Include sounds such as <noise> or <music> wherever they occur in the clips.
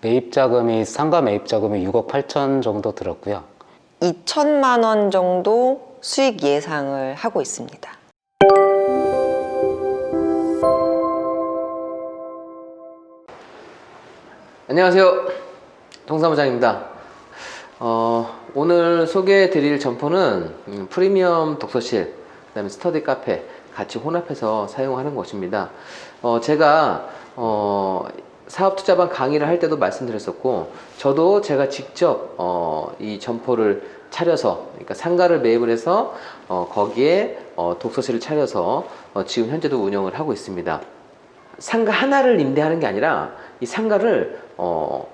매입 자금이 상가 매입 자금이 6억 8천 정도 들었고요. 2천만 원 정도 수익 예상을 하고 있습니다. 안녕하세요. 동사무장입니다. 어, 오늘 소개해 드릴 점포는 음, 프리미엄 독서실, 그 다음에 스터디 카페 같이 혼합해서 사용하는 것입니다. 어, 제가 어, 사업투자반 강의를 할 때도 말씀드렸었고, 저도 제가 직접 어, 이 점포를 차려서, 그러니까 상가를 매입을 해서 어, 거기에 어, 독서실을 차려서 어, 지금 현재도 운영을 하고 있습니다. 상가 하나를 임대하는 게 아니라 이 상가를 어,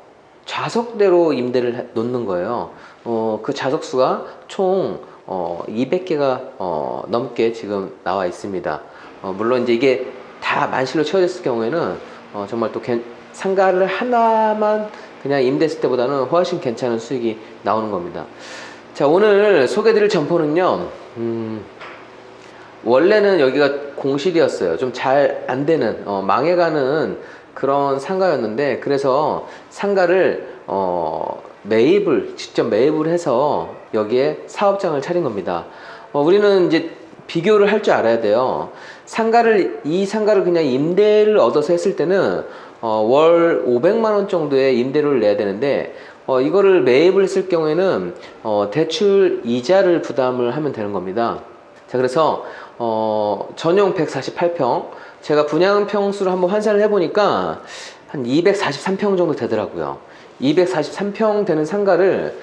좌석대로 임대를 해- 놓는 거예요. 어, 그 좌석수가 총 어, 200개가 어, 넘게 지금 나와 있습니다. 어, 물론 이제 이게 다 만실로 채워졌을 경우에는 어, 정말 또 괜- 상가를 하나만 그냥 임대했을 때보다는 훨씬 괜찮은 수익이 나오는 겁니다. 자, 오늘 소개드릴 점포는요, 음, 원래는 여기가 공실이었어요. 좀 잘 안 되는, 어, 망해가는 그런 상가였는데, 그래서 상가를, 어, 매입을, 직접 매입을 해서 여기에 사업장을 차린 겁니다. 어, 우리는 이제 비교를 할 줄 알아야 돼요. 상가를, 이 상가를 그냥 임대를 얻어서 했을 때는, 어, 월 500만 원 정도의 임대료를 내야 되는데, 어, 이거를 매입을 했을 경우에는, 어, 대출 이자를 부담을 하면 되는 겁니다. 자, 그래서, 어, 전용 148평, 제가 분양 평수를 한번 환산을 해보니까 한 243평 정도 되더라고요. 243평 되는 상가를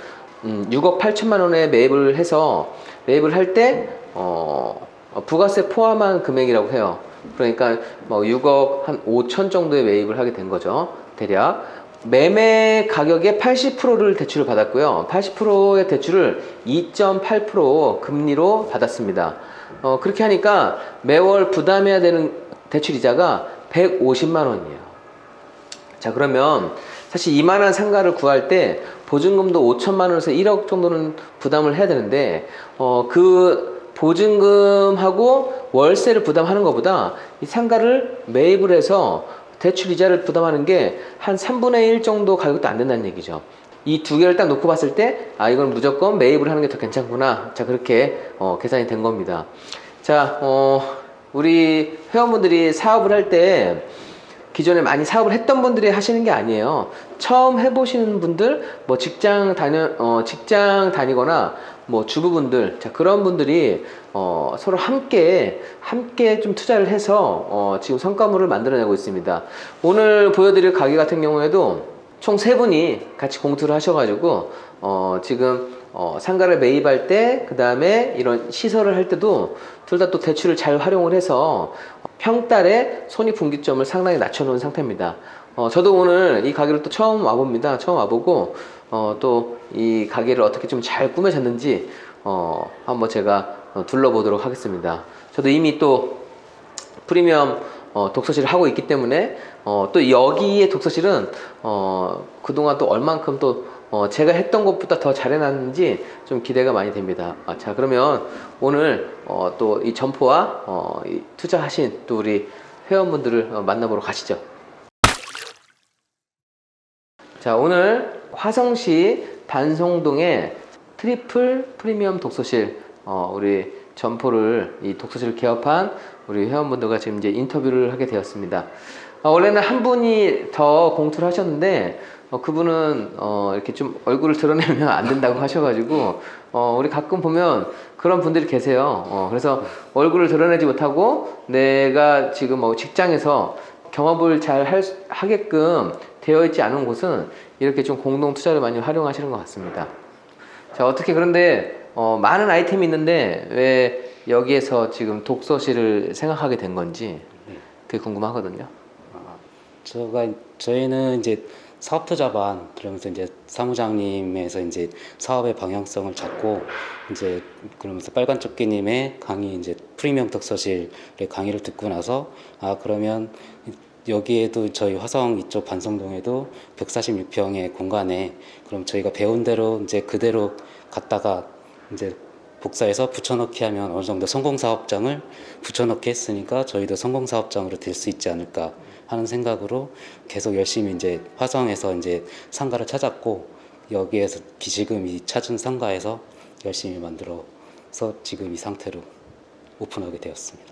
음, 6억 8천만 원에 매입을 해서 매입을 할 때, 어, 어, 부가세 포함한 금액이라고 해요. 그러니까 뭐 6억 한 5천 정도에 매입을 하게 된 거죠. 대략. 매매 가격의 80%를 대출을 받았고요. 80%의 대출을 2.8% 금리로 받았습니다. 어, 그렇게 하니까 매월 부담해야 되는 대출 이자가 150만 원이에요. 자, 그러면 사실 이만한 상가를 구할 때 보증금도 5천만 원에서 1억 정도는 부담을 해야 되는데, 어, 그 보증금하고 월세를 부담하는 것보다 이 상가를 매입을 해서 대출 이자를 부담하는 게 한 3분의 1 정도 가격도 안 된다는 얘기죠. 이 두 개를 딱 놓고 봤을 때, 아, 이건 무조건 매입을 하는 게 더 괜찮구나. 자, 그렇게, 어, 계산이 된 겁니다. 자, 어, 우리 회원분들이 사업을 할 때, 기존에 많이 사업을 했던 분들이 하시는 게 아니에요. 처음 해보시는 분들, 뭐 직장 다녀, 어, 직장 다니거나, 뭐 주부분들, 자, 그런 분들이, 어, 서로 함께, 함께 좀 투자를 해서, 어, 지금 성과물을 만들어내고 있습니다. 오늘 보여드릴 가게 같은 경우에도 총 세 분이 같이 공투를 하셔가지고, 어, 지금, 어, 상가를 매입할 때, 그 다음에 이런 시설을 할 때도 둘 다 또 대출을 잘 활용을 해서 평달에 손익분기점을 상당히 낮춰놓은 상태입니다. 어, 저도 오늘 이 가게를 또 처음 와봅니다. 처음 와보고, 어, 또 이 가게를 어떻게 좀 잘 꾸며졌는지, 어, 한번 제가 어, 둘러보도록 하겠습니다. 저도 이미 또 프리미엄 어, 독서실을 하고 있기 때문에 어, 또 여기의 독서실은 어, 그동안 또 얼만큼 또 어, 제가 했던 것보다 더 잘해놨는지 좀 기대가 많이 됩니다. 아, 자 그러면 오늘 어, 또 이 점포와 어, 이 투자하신 또 우리 회원분들을 어, 만나보러 가시죠. 자 오늘 화성시 반송동에 트리플 프리미엄 독서실 어, 우리 점포를 이 독서실을 개업한 우리 회원분들과 지금 이제 인터뷰를 하게 되었습니다. 아, 원래는 한 분이 더 공투를 하셨는데 어, 그분은 어, 이렇게 좀 얼굴을 드러내면 안 된다고 하셔가지고 어, 우리 가끔 보면 그런 분들이 계세요. 어, 그래서 얼굴을 드러내지 못하고 내가 지금 뭐 직장에서 경험을 잘 할, 수- 하게끔 되어 있지 않은 곳은 이렇게 좀 공동 투자를 많이 활용하시는 것 같습니다. 자 어떻게 그런데 어, 많은 아이템이 있는데 왜 여기에서 지금 독서실을 생각하게 된 건지 그게 궁금하거든요. 아, 제가 저희는 이제 사업 투자반 그러면서 이제 사무장님에서 이제 사업의 방향성을 잡고 이제 그러면서 빨간 조끼님의 강의 이제 프리미엄 독서실의 강의를 듣고 나서 아 그러면 여기에도 저희 화성 이쪽 반성동에도 146평의 공간에 그럼 저희가 배운 대로 이제 그대로 갔다가 이제 복사해서 붙여넣기 하면 어느 정도 성공 사업장을 붙여넣기 했으니까 저희도 성공 사업장으로 될 수 있지 않을까 하는 생각으로 계속 열심히 이제 화성에서 이제 상가를 찾았고 여기에서 지금 이 찾은 상가에서 열심히 만들어서 지금 이 상태로 오픈하게 되었습니다.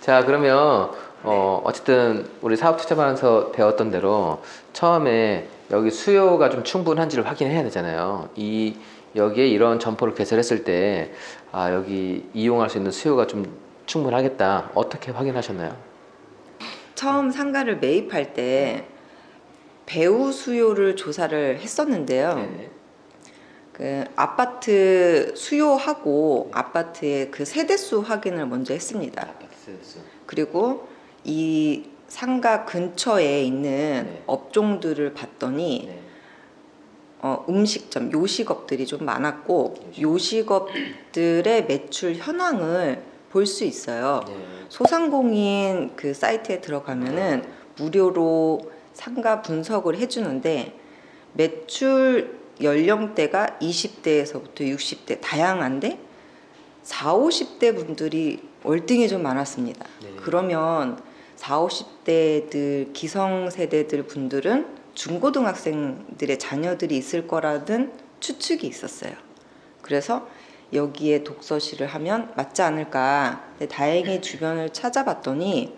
자 그러면 어, 어쨌든 우리 사업 투자하면서 배웠던 대로 처음에 여기 수요가 좀 충분한지를 확인해야 되잖아요. 이 여기에 이런 점포를 개설했을 때 아, 여기 이용할 수 있는 수요가 좀 충분하겠다. 어떻게 확인하셨나요? 처음 상가를 매입할 때 배우 수요를 조사를 했었는데요. 네. 그 아파트 수요하고 아파트의 그 세대수 확인을 먼저 했습니다. 그리고 이 상가 근처에 있는 네. 업종들을 봤더니 네. 어, 음식점, 요식업들이 좀 많았고 요식 업들의 매출 현황을 볼 수 있어요. 네. 소상공인 그 사이트에 들어가면은 무료로 상가 분석을 해주는데 매출 연령대가 20대에서부터 60대 다양한데 4, 50대 분들이 월등히 좀 많았습니다. 네. 그러면 4, 50대들 기성 세대들 분들은 중고등학생들의 자녀들이 있을 거라는 추측이 있었어요. 그래서 여기에 독서실을 하면 맞지 않을까. 다행히 주변을 찾아봤더니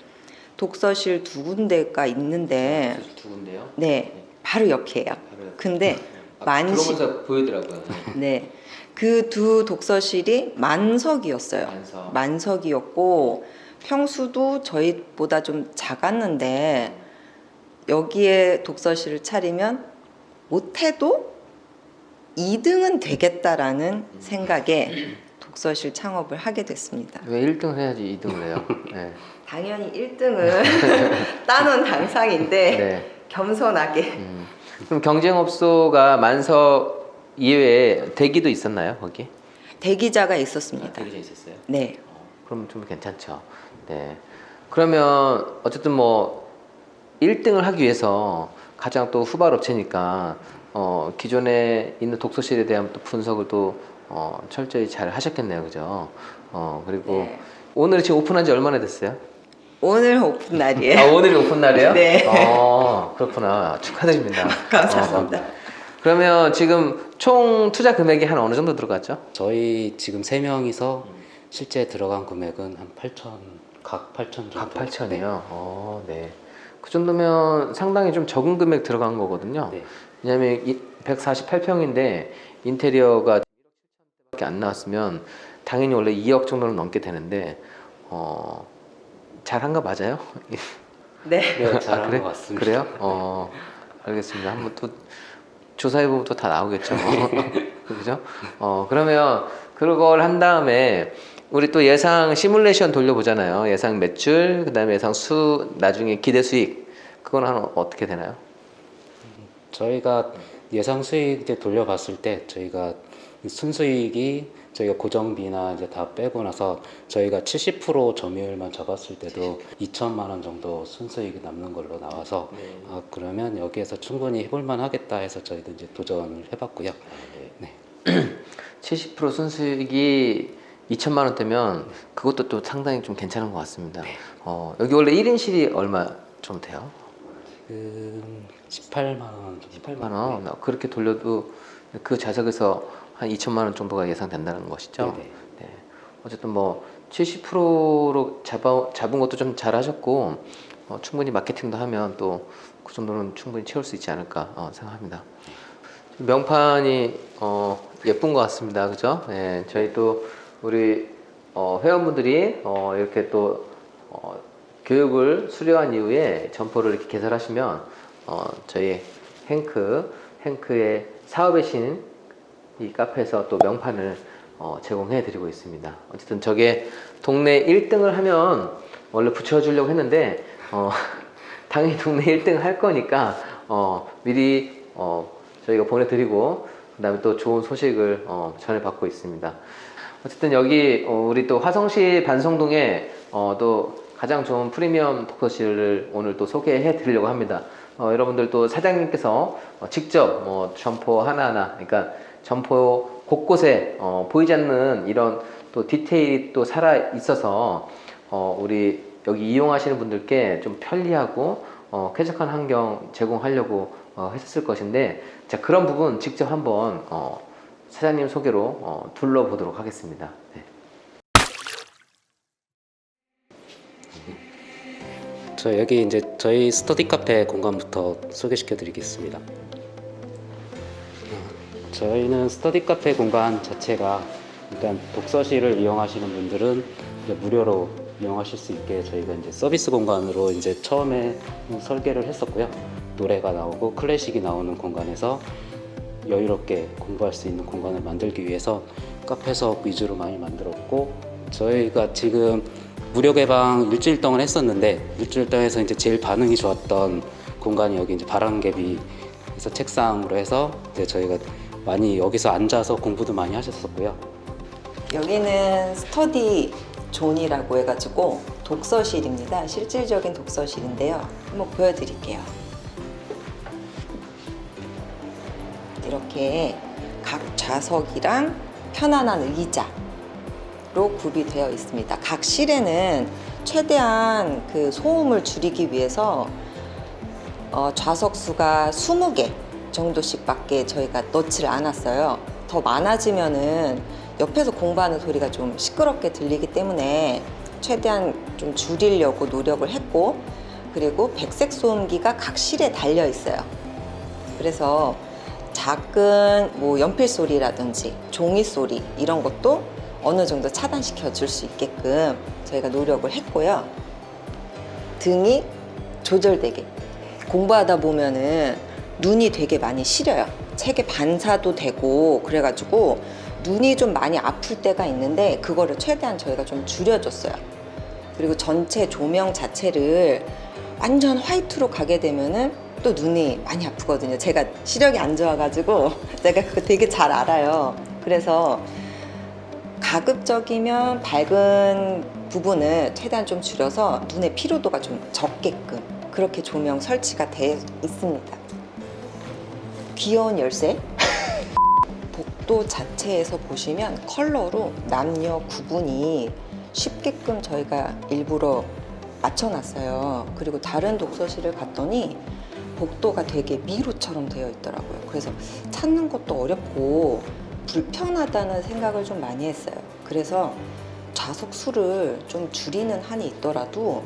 독서실 두 군데가 있는데 두 군데요. 네 바로 옆이에요. 바로 옆. 근데 아, 만식 들어오면서 보이더라고요. 네. 그 두 독서실이 만석이었어요. 만석. 만석이었고 평수도 저희보다 좀 작았는데 여기에 독서실을 차리면 못해도 2등은 되겠다라는 생각에 독서실 창업을 하게 됐습니다. 왜 1등을 해야지 2등을 해요? 네. <laughs> 당연히 1등은 <laughs> 따놓은 당상인데 네. 겸손하게 음. 그럼 경쟁업소가 만석 이외에 대기도 있었나요 거기? 대기자가 있었습니다. 대기자 있었어요. 네. 어, 그럼 좀 괜찮죠. 네. 그러면 어쨌든 뭐 1등을 하기 위해서 가장 또 후발 업체니까 어, 기존에 있는 독서실에 대한 또 분석을 또 어, 철저히 잘 하셨겠네요, 그죠? 어, 그리고 네. 오늘 지금 오픈한 지 얼마나 됐어요? 오늘 오픈 날이에요. 아, 오늘이 오픈 날이에요? 네. 어, 그렇구나. 축하드립니다. <laughs> 감사합니다. 어, 그러면 지금 총 투자 금액이 한 어느 정도 들어갔죠? 저희 지금 세 명이서 실제 들어간 금액은 한 8천 각 8천 정도. 각 8천이요? 어, 네. 그 정도면 상당히 좀 적은 금액 들어간 거거든요. 네. 왜냐하면 148평인데 인테리어가 1억 7천대밖에 안 나왔으면 당연히 원래 2억 정도는 넘게 되는데 어, 잘한 거 맞아요? <laughs> 네. 네, 잘한 아, 그래? 것 같습니다. 그래요? 어, 알겠습니다. 한번 또 조사해 보면 또 다 나오겠죠. <laughs> <laughs> 그죠? 어, 그러면 그걸 한 다음에 우리 또 예상 시뮬레이션 돌려보잖아요. 예상 매출, 그 다음에 예상 수, 나중에 기대 수익. 그건 한 어떻게 되나요? 저희가 예상 수익 이제 돌려봤을 때 저희가 순수익이 저희가 고정비나 이제 다 빼고 나서 저희가 70% 점유율만 잡았을 때도 2천만 원 정도 순수익이 남는 걸로 나와서 아 그러면 여기에서 충분히 해볼만 하겠다 해서 저희도 이제 도전을 해봤고요. 네. 70% 순수익이 2천만 원대면 그것도 또 상당히 좀 괜찮은 것 같습니다. 어, 여기 원래 1인실이 얼마 좀 돼요? 그 18만 원 정도. 18만 원. 그렇게 돌려도 그 좌석에서 한 2천만 원 정도가 예상된다는 것이죠. 네네. 네. 어쨌든 뭐 70%로 잡아, 잡은 것도 좀 잘하셨고 어, 충분히 마케팅도 하면 또 그 정도는 충분히 채울 수 있지 않을까 어, 생각합니다. 명판이 어, 예쁜 것 같습니다. 그죠? 네, 저희 또 우리 어, 회원분들이 어, 이렇게 또 어, 교육을 수료한 이후에 점포를 이렇게 개설하시면 어, 저희 행크 행크의 사업의 신 이 카페에서 또 명판을 어, 제공해 드리고 있습니다. 어쨌든 저게 동네 1등을 하면 원래 붙여주려고 했는데 어, <laughs> 당연히 동네 1등 할 거니까 어, 미리 어, 저희가 보내드리고 그 다음에 또 좋은 소식을 어, 전해받고 있습니다. 어쨌든 여기 어, 우리 또 화성시 반성동에 어, 또 가장 좋은 프리미엄 독서실을 오늘 또 소개해 드리려고 합니다. 어, 여러분들 또 사장님께서 어, 직접 뭐 점포 하나하나, 그러니까 점포 곳곳에 어, 보이지 않는 이런 또 디테일이 또 살아 있어서 어, 우리 여기 이용하시는 분들께 좀 편리하고 어, 쾌적한 환경 제공하려고 어, 했었을 것인데 자 그런 부분 직접 한번 어, 사장님 소개로 어, 둘러보도록 하겠습니다. 네. 저 여기 이제 저희 스터디 카페 공간부터 소개시켜 드리겠습니다. 어, 저희는 스터디 카페 공간 자체가 일단 독서실을 이용하시는 분들은 무료로 이용하실 수 있게 저희가 이제 서비스 공간으로 이제 처음에 설계를 했었고요. 노래가 나오고 클래식이 나오는 공간에서 여유롭게 공부할 수 있는 공간을 만들기 위해서 카페석 위주로 많이 만들었고 저희가 지금 무료 개방 일주일 동안 했었는데 일주일 동안에서 이제 제일 반응이 좋았던 공간이 여기 이제 바람개비에서 책상으로 해서 이제 저희가 많이 여기서 앉아서 공부도 많이 하셨었고요. 여기는 스터디 존이라고 해가지고 독서실입니다. 실질적인 독서실인데요. 한번 보여드릴게요. 이렇게 각 좌석이랑 편안한 의자로 구비되어 있습니다. 각 실에는 최대한 그 소음을 줄이기 위해서 어, 좌석 수가 20개 정도씩 밖에 저희가 넣지를 않았어요. 더 많아지면은 옆에서 공부하는 소리가 좀 시끄럽게 들리기 때문에 최대한 좀 줄이려고 노력을 했고 그리고 백색 소음기가 각 실에 달려 있어요. 그래서 작은 뭐 연필 소리라든지 종이 소리 이런 것도 어느 정도 차단시켜 줄 수 있게끔 저희가 노력을 했고요. 등이 조절되게 공부하다 보면은 눈이 되게 많이 시려요. 책에 반사도 되고 그래가지고 눈이 좀 많이 아플 때가 있는데 그거를 최대한 저희가 좀 줄여줬어요. 그리고 전체 조명 자체를 완전 화이트로 가게 되면은 또 눈이 많이 아프거든요. 제가 시력이 안 좋아가지고 <laughs> 제가 그거 되게 잘 알아요. 그래서 가급적이면 밝은 부분을 최대한 좀 줄여서 눈의 피로도가 좀 적게끔 그렇게 조명 설치가 돼 있습니다. 귀여운 열쇠. <laughs> 복도 자체에서 보시면 컬러로 남녀 구분이 쉽게끔 저희가 일부러 맞춰놨어요. 그리고 다른 독서실을 갔더니 복도가 되게 미로처럼 되어 있더라고요. 그래서 찾는 것도 어렵고 불편하다는 생각을 좀 많이 했어요. 그래서 좌석 수를 좀 줄이는 한이 있더라도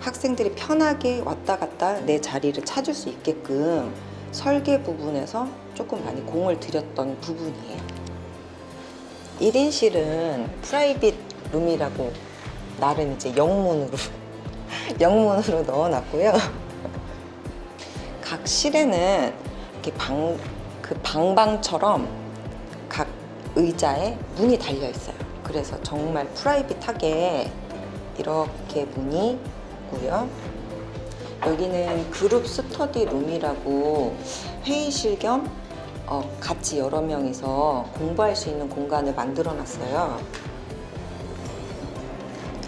학생들이 편하게 왔다 갔다 내 자리를 찾을 수 있게끔 설계 부분에서 조금 많이 공을 들였던 부분이에요. 1인실은 프라이빗 룸이라고 나름 이제 영문으로 <laughs> 영문으로 넣어놨고요. 각 실에는 이렇게 방, 그 방방처럼 각 의자에 문이 달려 있어요. 그래서 정말 프라이빗하게 이렇게 문이 있고요. 여기는 그룹 스터디 룸이라고 회의실 겸 어, 같이 여러 명이서 공부할 수 있는 공간을 만들어 놨어요.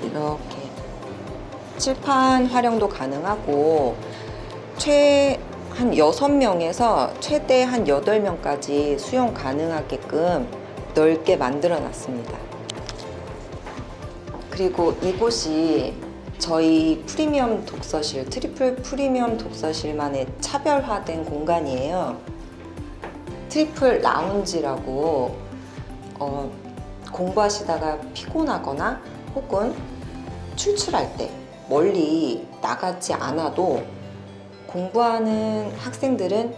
이렇게 칠판 활용도 가능하고 최 한 6명에서 최대 한 8명까지 수용 가능하게끔 넓게 만들어 놨습니다. 그리고 이곳이 저희 프리미엄 독서실, 트리플 프리미엄 독서실만의 차별화된 공간이에요. 트리플 라운지라고 어, 공부하시다가 피곤하거나 혹은 출출할 때 멀리 나가지 않아도 공부하는 학생들은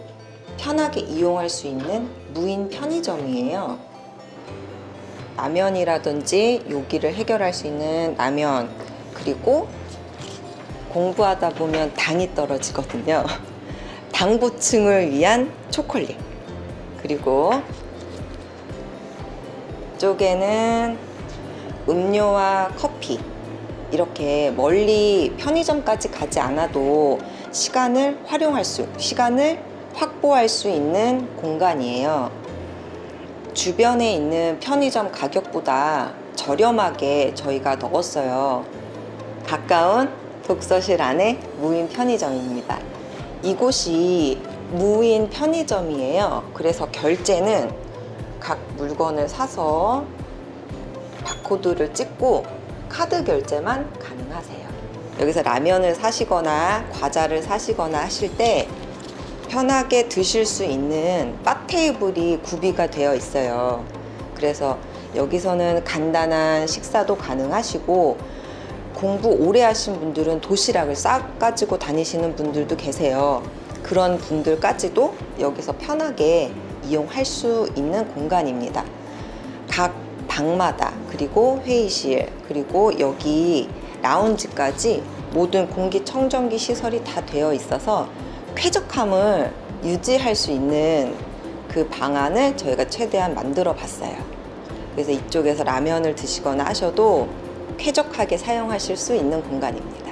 편하게 이용할 수 있는 무인 편의점이에요. 라면이라든지 요기를 해결할 수 있는 라면 그리고 공부하다 보면 당이 떨어지거든요. <laughs> 당 보충을 위한 초콜릿 그리고 쪽에는 음료와 커피 이렇게 멀리 편의점까지 가지 않아도 시간을 활용할 수, 시간을 확보할 수 있는 공간이에요. 주변에 있는 편의점 가격보다 저렴하게 저희가 넣었어요. 가까운 독서실 안에 무인 편의점입니다. 이곳이 무인 편의점이에요. 그래서 결제는 각 물건을 사서 바코드를 찍고 카드 결제만 가능하세요. 여기서 라면을 사시거나 과자를 사시거나 하실 때 편하게 드실 수 있는 바 테이블이 구비가 되어 있어요. 그래서 여기서는 간단한 식사도 가능하시고 공부 오래 하신 분들은 도시락을 싹 가지고 다니시는 분들도 계세요. 그런 분들까지도 여기서 편하게 이용할 수 있는 공간입니다. 각 방마다 그리고 회의실 그리고 여기 라운지까지 모든 공기청정기 시설이 다 되어 있어서 쾌적함을 유지할 수 있는 그 방안을 저희가 최대한 만들어 봤어요. 그래서 이쪽에서 라면을 드시거나 하셔도 쾌적하게 사용하실 수 있는 공간입니다.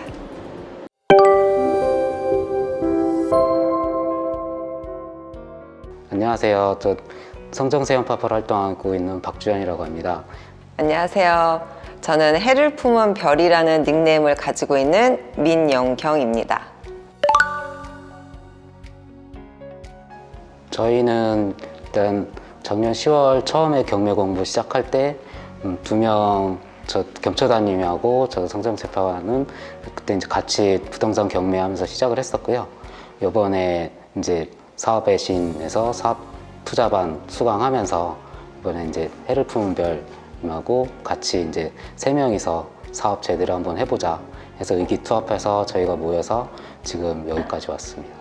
안녕하세요. 저 성정세원 파파로 활동하고 있는 박주현이라고 합니다. 안녕하세요. 저는 해를 품은 별이라는 닉네임을 가지고 있는 민영경입니다. 저희는 일단 작년 10월 처음에 경매 공부 시작할 때 음, 두명저 겸처다님하고 저 성정세파는 그때 이제 같이 부동산 경매하면서 시작을 했었고요. 이번에 이제 사업의 신에서 사업 투자반 수강하면서 이번에 이제 해를 품은 별님 하고 같이 이제 세 명이서 사업 제대로 한번 해보자 해서 의기투합해서 저희가 모여서 지금 여기까지 왔습니다.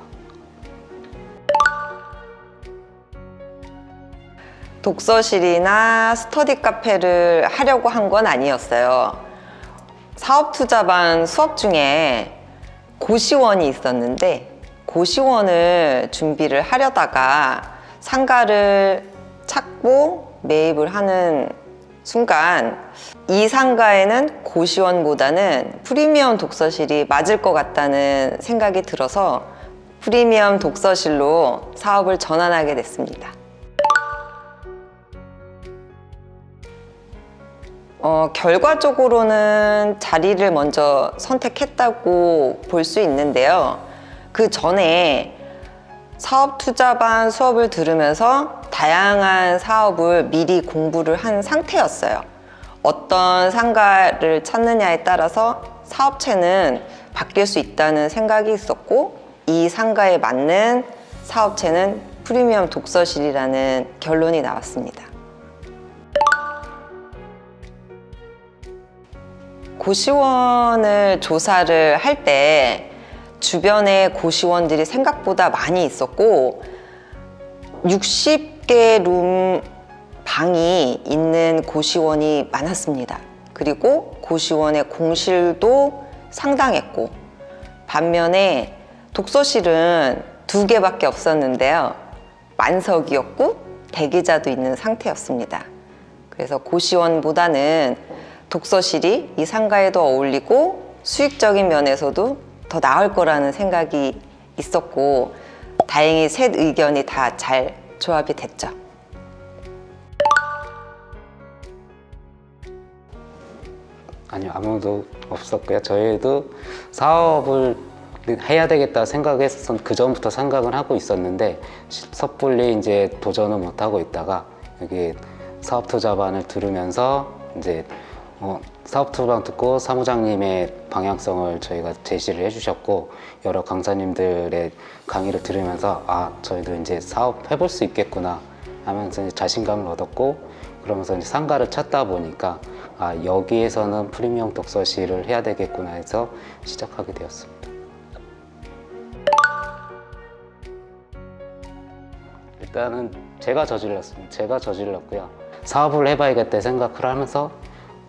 독서실이나 스터디 카페를 하려고 한 건 아니었어요. 사업 투자반 수업 중에 고시원이 있었는데 고시원을 준비를 하려다가 상가를 찾고 매입을 하는 순간 이 상가에는 고시원보다는 프리미엄 독서실이 맞을 것 같다는 생각이 들어서 프리미엄 독서실로 사업을 전환하게 됐습니다. 어, 결과적으로는 자리를 먼저 선택했다고 볼 수 있는데요. 그 전에 사업 투자반 수업을 들으면서 다양한 사업을 미리 공부를 한 상태였어요. 어떤 상가를 찾느냐에 따라서 사업체는 바뀔 수 있다는 생각이 있었고, 이 상가에 맞는 사업체는 프리미엄 독서실이라는 결론이 나왔습니다. 고시원을 조사를 할 때 주변에 고시원들이 생각보다 많이 있었고 60개 룸 방이 있는 고시원이 많았습니다. 그리고 고시원의 공실도 상당했고 반면에 독서실은 두 개밖에 없었는데요. 만석이었고 대기자도 있는 상태였습니다. 그래서 고시원보다는 독서실이 이 상가에도 어울리고 수익적인 면에서도 더 나을 거라는 생각이 있었고 다행히 셋 의견이 다 잘 조합이 됐죠. 아니요 아무도 없었고요. 저희도 사업을 해야 되겠다 생각했었 그 전부터 생각을 하고 있었는데 시- 섣불리 이제 도전을 못 하고 있다가 여기 사업 투자반을 들으면서 이제 어, 사업 투자반 듣고 사무장님의 방향성을 저희가 제시를 해주셨고 여러 강사님들의 강의를 들으면서 아 저희도 이제 사업 해볼 수 있겠구나 하면서 자신감을 얻었고 그러면서 이제 상가를 찾다 보니까 아 여기에서는 프리미엄 독서실을 해야 되겠구나 해서 시작하게 되었습니다. 일단은 제가 저질렀습니다. 제가 저질렀고요. 사업을 해봐야겠다 생각을 하면서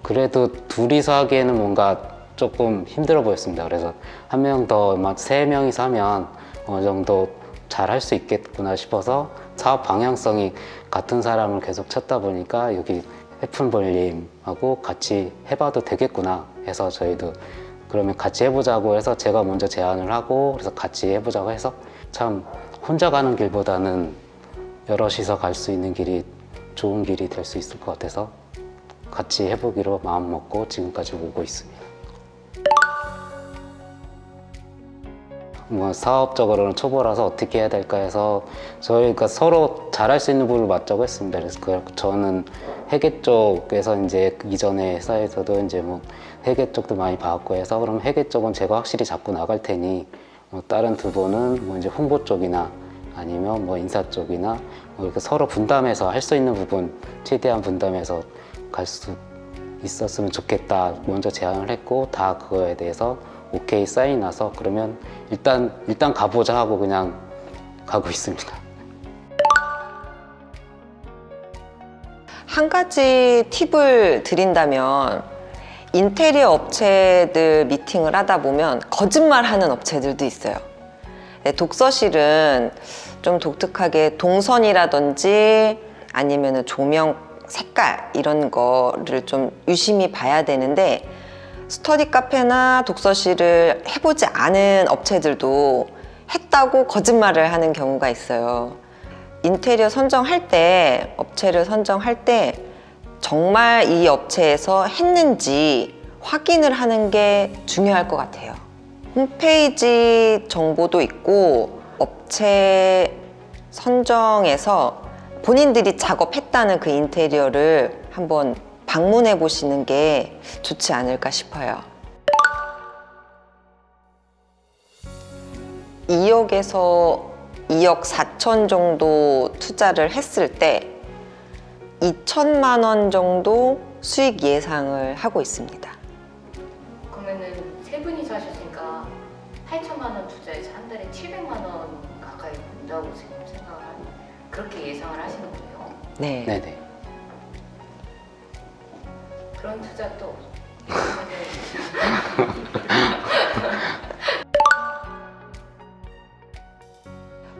그래도 둘이서 하기에는 뭔가 조금 힘들어 보였습니다. 그래서 한 명 더, 막 세 명이서 하면 어느 정도 잘 할 수 있겠구나 싶어서 사업 방향성이 같은 사람을 계속 찾다 보니까 여기 해픈볼님하고 같이 해봐도 되겠구나 해서 저희도 그러면 같이 해보자고 해서 제가 먼저 제안을 하고 그래서 같이 해보자고 해서 참 혼자 가는 길보다는 여럿이서 갈 수 있는 길이 좋은 길이 될 수 있을 것 같아서 같이 해보기로 마음 먹고 지금까지 오고 있습니다. 뭐 사업적으로는 초보라서 어떻게 해야 될까 해서 저희가 서로 잘할 수 있는 부분을 맞자고 했습니다. 그래서 그 저는 회계 쪽에서 이제 그 이전에 회사에서도 이제 뭐 회계 쪽도 많이 봐왔고 해서 그럼 회계 쪽은 제가 확실히 잡고 나갈 테니 뭐 다른 두 분은 뭐 이제 홍보 쪽이나 아니면 뭐 인사 쪽이나 뭐 이렇게 서로 분담해서 할 수 있는 부분 최대한 분담해서 갈 수 있었으면 좋겠다 먼저 제안을 했고 다 그거에 대해서 오케이 사인 나서 그러면 일단 일단 가보자 하고 그냥 가고 있습니다. 한 가지 팁을 드린다면 인테리어 업체들 미팅을 하다 보면 거짓말 하는 업체들도 있어요. 네, 독서실은 좀 독특하게 동선이라든지 아니면 조명 색깔 이런 거를 좀 유심히 봐야 되는데 스터디 카페나 독서실을 해보지 않은 업체들도 했다고 거짓말을 하는 경우가 있어요. 인테리어 선정할 때, 업체를 선정할 때 정말 이 업체에서 했는지 확인을 하는 게 중요할 것 같아요. 홈페이지 정보도 있고 업체 선정에서 본인들이 작업했다는 그 인테리어를 한번 방문해 보시는 게 좋지 않을까 싶어요. 2억에서 2억 4천 정도 투자를 했을 때 2천만 원 정도 수익 예상을 하고 있습니다. 네. 네네. 그런 투자 또 <laughs>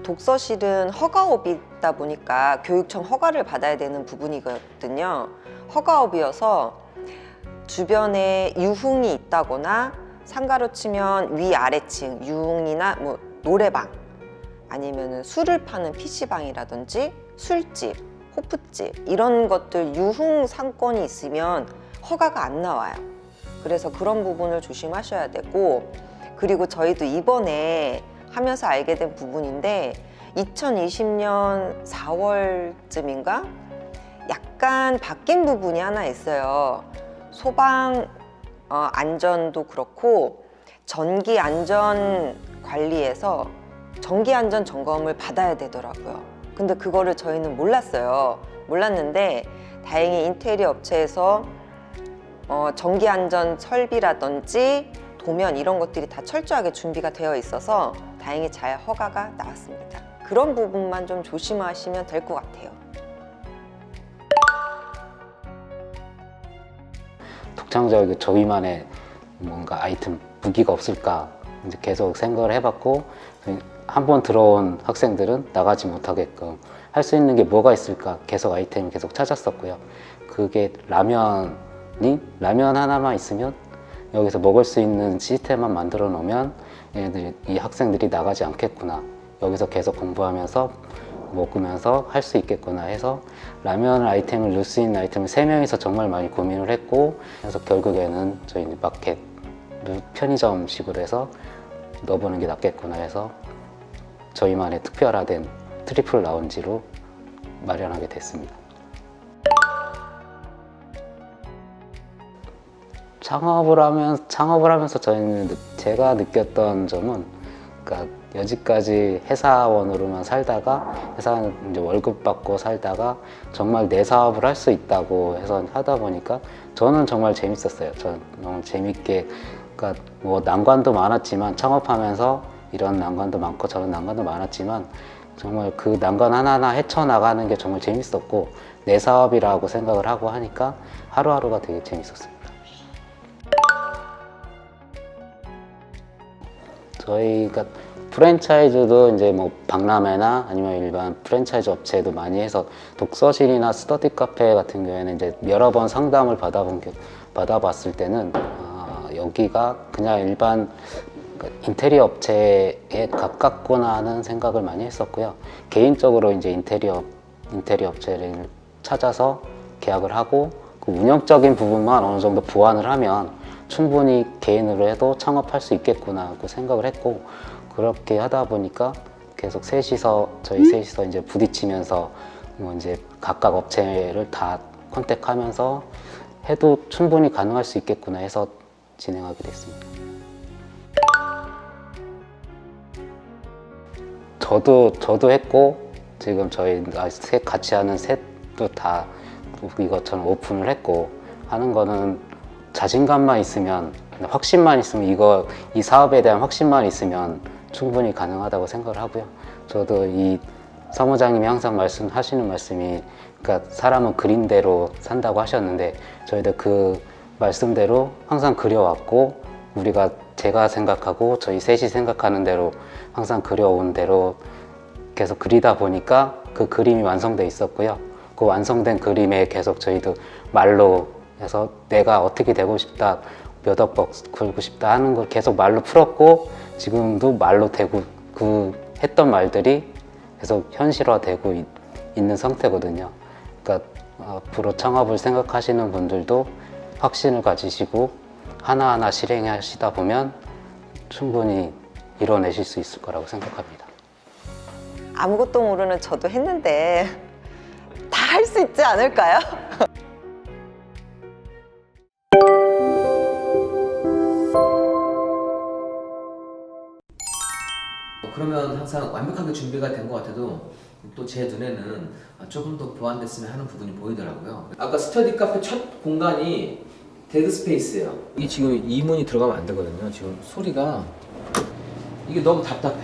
독서실은 허가업이다 보니까 교육청 허가를 받아야 되는 부분이거든요. 허가업이어서 주변에 유흥이 있다거나 상가로 치면 위 아래층 유흥이나 뭐 노래방 아니면 술을 파는 PC방이라든지 술집, 호프집 이런 것들 유흥 상권이 있으면 허가가 안 나와요. 그래서 그런 부분을 조심하셔야 되고 그리고 저희도 이번에 하면서 알게 된 부분인데 2020년 4월쯤인가 약간 바뀐 부분이 하나 있어요. 소방 어, 안전도 그렇고 전기 안전 관리에서 전기 안전 점검을 받아야 되더라고요. 근데 그거를 저희는 몰랐어요. 몰랐는데 다행히 인테리어 업체에서 어, 전기 안전 설비라든지 도면 이런 것들이 다 철저하게 준비가 되어 있어서 다행히 잘 허가가 나왔습니다. 그런 부분만 좀 조심하시면 될 것 같아요. 독창적 저희만의 뭔가 아이템 무기가 없을까 이제 계속 생각을 해봤고 한번 들어온 학생들은 나가지 못하게끔 할 수 있는 게 뭐가 있을까 계속 아이템을 계속 찾았었고요. 그게 라면이 라면 하나만 있으면 여기서 먹을 수 있는 시스템만 만들어 놓으면 얘네들이 이 학생들이 나가지 않겠구나. 여기서 계속 공부하면서 먹으면서 할 수 있겠구나 해서 라면 아이템을 넣을 수 있는 아이템을 세 명이서 정말 많이 고민을 했고 그래서 결국에는 저희 마켓 편의점 식으로 해서 넣어보는 게 낫겠구나 해서 저희만의 특별화된 트리플 라운지로 마련하게 됐습니다. 창업을 하면 창업을 하면서 저희는 느- 제가 느꼈던 점은 그러니까 여지까지 회사원으로만 살다가 회사 이제 월급 받고 살다가 정말 내 사업을 할 수 있다고 해서 하다 보니까 저는 정말 재밌었어요. 저는 너무 재밌게 그러니까 뭐 난관도 많았지만 창업하면서 이런 난관도 많고 저런 난관도 많았지만 정말 그 난관 하나하나 헤쳐나가는 게 정말 재밌었고 내 사업이라고 생각을 하고 하니까 하루하루가 되게 재밌었습니다. 저희가 프랜차이즈도 이제 뭐 박람회나 아니면 일반 프랜차이즈 업체도 많이 해서 독서실이나 스터디 카페 같은 경우에는 이제 여러 번 상담을 받아본 게 받아봤을 때는 아, 여기가 그냥 일반 그 인테리어 업체에 가깝구나 하는 생각을 많이 했었고요. 개인적으로 이제 인테리어 인테리어 업체를 찾아서 계약을 하고 그 운영적인 부분만 어느 정도 보완을 하면 충분히 개인으로 해도 창업할 수 있겠구나 하고 생각을 했고 그렇게 하다 보니까 계속 셋이서 저희 셋이서 이제 부딪히면서 뭐 이제 각각 업체를 다 컨택하면서 해도 충분히 가능할 수 있겠구나 해서 진행하게 됐습니다. 저도 저도 했고 지금 저희 아, 셋 같이 하는 셋도 다 이것처럼 오픈을 했고 하는 거는 자신감만 있으면 확신만 있으면 이거 이 사업에 대한 확신만 있으면 충분히 가능하다고 생각을 하고요. 저도 이 사무장님이 항상 말씀하시는 말씀이 그러니까 사람은 그림대로 산다고 하셨는데 저희도 그 말씀대로 항상 그려왔고 우리가 제가 생각하고 저희 셋이 생각하는 대로 항상 그려온 대로 계속 그리다 보니까 그 그림이 완성돼 있었고요. 그 완성된 그림에 계속 저희도 말로 해서 내가 어떻게 되고 싶다, 몇 억벅 굴고 싶다 하는 걸 계속 말로 풀었고 지금도 말로 되고 그 했던 말들이 계속 현실화되고 있, 있는 상태거든요. 그러니까 앞으로 창업을 생각하시는 분들도 확신을 가지시고 하나하나 실행하시다 보면 충분히 이뤄내실 수 있을 거라고 생각합니다. 아무것도 모르는 저도 했는데 다 할 수 있지 않을까요? <laughs> 그러면 항상 완벽하게 준비가 된 것 같아도 또 제 눈에는 조금 더 보완됐으면 하는 부분이 보이더라고요. 아까 스터디 카페 첫 공간이 데드 스페이스예요. 이게 지금 이 문이 들어가면 안 되거든요. 지금 소리가 이게 너무 답답해.